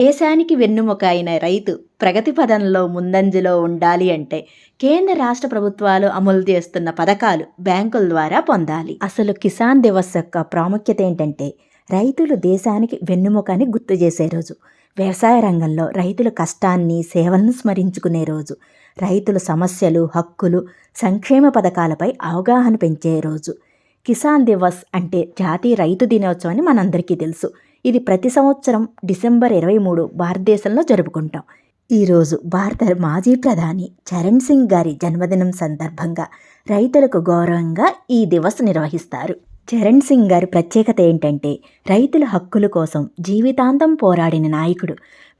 దేశానికి వెన్నుముక అయిన రైతు ప్రగతి పదంలో ముందంజలో ఉండాలి అంటే కేంద్ర రాష్ట్ర ప్రభుత్వాలు అమలు చేస్తున్న పథకాలు బ్యాంకుల ద్వారా పొందాలి. అసలు కిసాన్ దివస్ యొక్క ప్రాముఖ్యత ఏంటంటే రైతులు దేశానికి వెన్నుముకని గుర్తు చేసే రోజు వ్యవసాయ రంగంలో రైతుల కష్టాన్ని సేవలను స్మరించుకునే రోజు రైతుల సమస్యలు హక్కులు సంక్షేమ పథకాలపై అవగాహన పెంచే రోజు. కిసాన్ దివస్ అంటే జాతీయ రైతు దినోత్సవం అని మనందరికీ తెలుసు. ఇది ప్రతి సంవత్సరం డిసెంబర్ ఇరవై మూడు భారతదేశంలో జరుపుకుంటాం. ఈరోజు భారత మాజీ ప్రధాని చరణ్ సింగ్ గారి జన్మదినం సందర్భంగా రైతులకు గౌరవంగా ఈ దివస్ నిర్వహిస్తారు. చరణ్ సింగ్ గారి ప్రత్యేకత ఏంటంటే రైతుల హక్కుల కోసం జీవితాంతం పోరాడిన నాయకుడు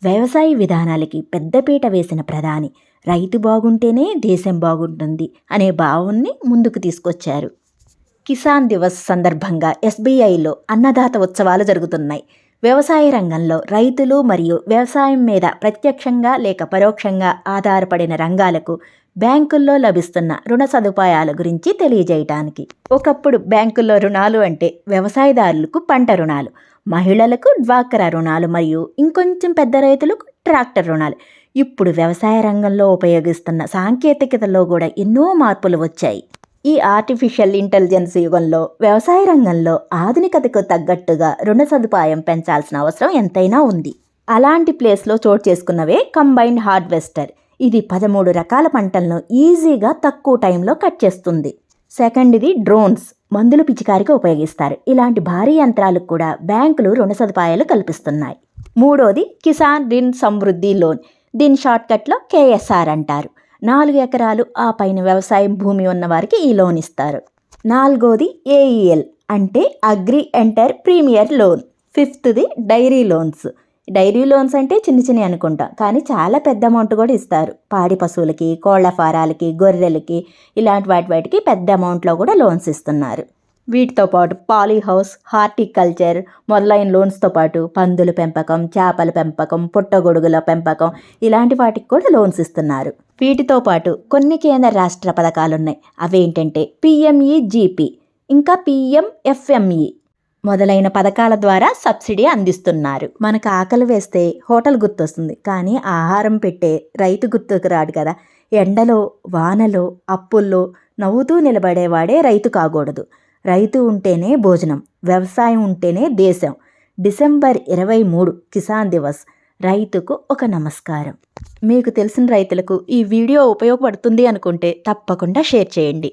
వ్యవసాయ విధానాలకి పెద్దపీట వేసిన ప్రధాని రైతు బాగుంటేనే దేశం బాగుంటుంది అనే భావాన్ని ముందుకు తీసుకొచ్చారు. కిసాన్ దివస్ సందర్భంగా ఎస్బీఐలో అన్నదాత ఉత్సవాలు జరుగుతున్నాయి. వ్యవసాయ రంగంలో రైతులు మరియు వ్యవసాయం మీద ప్రత్యక్షంగా లేక పరోక్షంగా ఆధారపడిన రంగాలకు బ్యాంకుల్లో లభిస్తున్న రుణ సదుపాయాల గురించి తెలియజేయటానికి. ఒకప్పుడు బ్యాంకుల్లో రుణాలు అంటే వ్యవసాయదారులకు పంట రుణాలు మహిళలకు డ్వాక్రా రుణాలు మరియు ఇంకొంచెం పెద్ద రైతులకు ట్రాక్టర్ రుణాలు. ఇప్పుడు వ్యవసాయ రంగంలో ఉపయోగిస్తున్న సాంకేతికతలో కూడా ఎన్నో మార్పులు వచ్చాయి. ఈ ఆర్టిఫిషియల్ ఇంటెలిజెన్స్ యుగంలో వ్యవసాయ రంగంలో ఆధునికతకు తగ్గట్టుగా రుణ సదుపాయం పెంచాల్సిన అవసరం ఎంతైనా ఉంది. అలాంటి ప్లేస్లో చోటు చేసుకున్నవే కంబైన్డ్ హార్వెస్టర్ ఇది పదమూడు రకాల పంటలను ఈజీగా తక్కువ టైంలో కట్ చేస్తుంది. సెకండ్ ఇది డ్రోన్స్ మందులు పిచికారికి ఉపయోగిస్తారు. ఇలాంటి భారీ యంత్రాలకు కూడా బ్యాంకులు రుణ సదుపాయాలు కల్పిస్తున్నాయి. మూడోది కిసాన్ రిన్ సమృద్ధి లోన్. దీని షార్ట్కట్లో కేఎస్ఆర్ అంటారు. నాలుగు ఎకరాలు ఆ పైన వ్యవసాయం భూమి ఉన్నవారికి ఈ లోన్ ఇస్తారు. నాలుగోది ఏఈఎల్ అంటే అగ్రి ఎంటర్ ప్రీమియర్ లోన్. ఫిఫ్త్ది డైరీ లోన్స్. డైరీ లోన్స్ అంటే చిన్న చిన్న అనుకుంటాం కానీ చాలా పెద్ద అమౌంట్ కూడా ఇస్తారు. పాడి పశువులకి కోళ్ళ ఫారాలకి గొర్రెలకి ఇలాంటి వాటి వాటికి పెద్ద అమౌంట్లో కూడా లోన్స్ ఇస్తున్నారు. వీటితో పాటు పాలీ హౌస్ హార్టికల్చర్ మొదలైన లోన్స్తో పాటు పందుల పెంపకం చేపల పెంపకం పుట్టగొడుగుల పెంపకం ఇలాంటి వాటికి కూడా లోన్స్ ఇస్తున్నారు. వీటితో పాటు కొన్ని కేంద్ర రాష్ట్ర పథకాలు ఉన్నాయి అవేంటంటే పిఎంఈజీపీ ఇంకా పిఎంఎఫ్ఎంఈ మొదలైన పథకాల ద్వారా సబ్సిడీ అందిస్తున్నారు. మనకు ఆకలి వేస్తే హోటల్ గుర్తొస్తుంది. కానీ ఆహారం పెట్టే రైతు గుర్తుకు రాడు కదా. ఎండలో వానలో అప్పుల్లో నవ్వుతూ నిలబడేవాడే రైతు కాకూడదు. రైతు ఉంటేనే భోజనం వ్యవసాయం ఉంటేనే దేశం. డిసెంబర్ ఇరవై మూడు కిసాన్ దివస్. రైతుకు ఒక నమస్కారం. మీకు తెలిసిన రైతులకు ఈ వీడియో ఉపయోగపడుతుంది అనుకుంటే తప్పకుండా షేర్ చేయండి.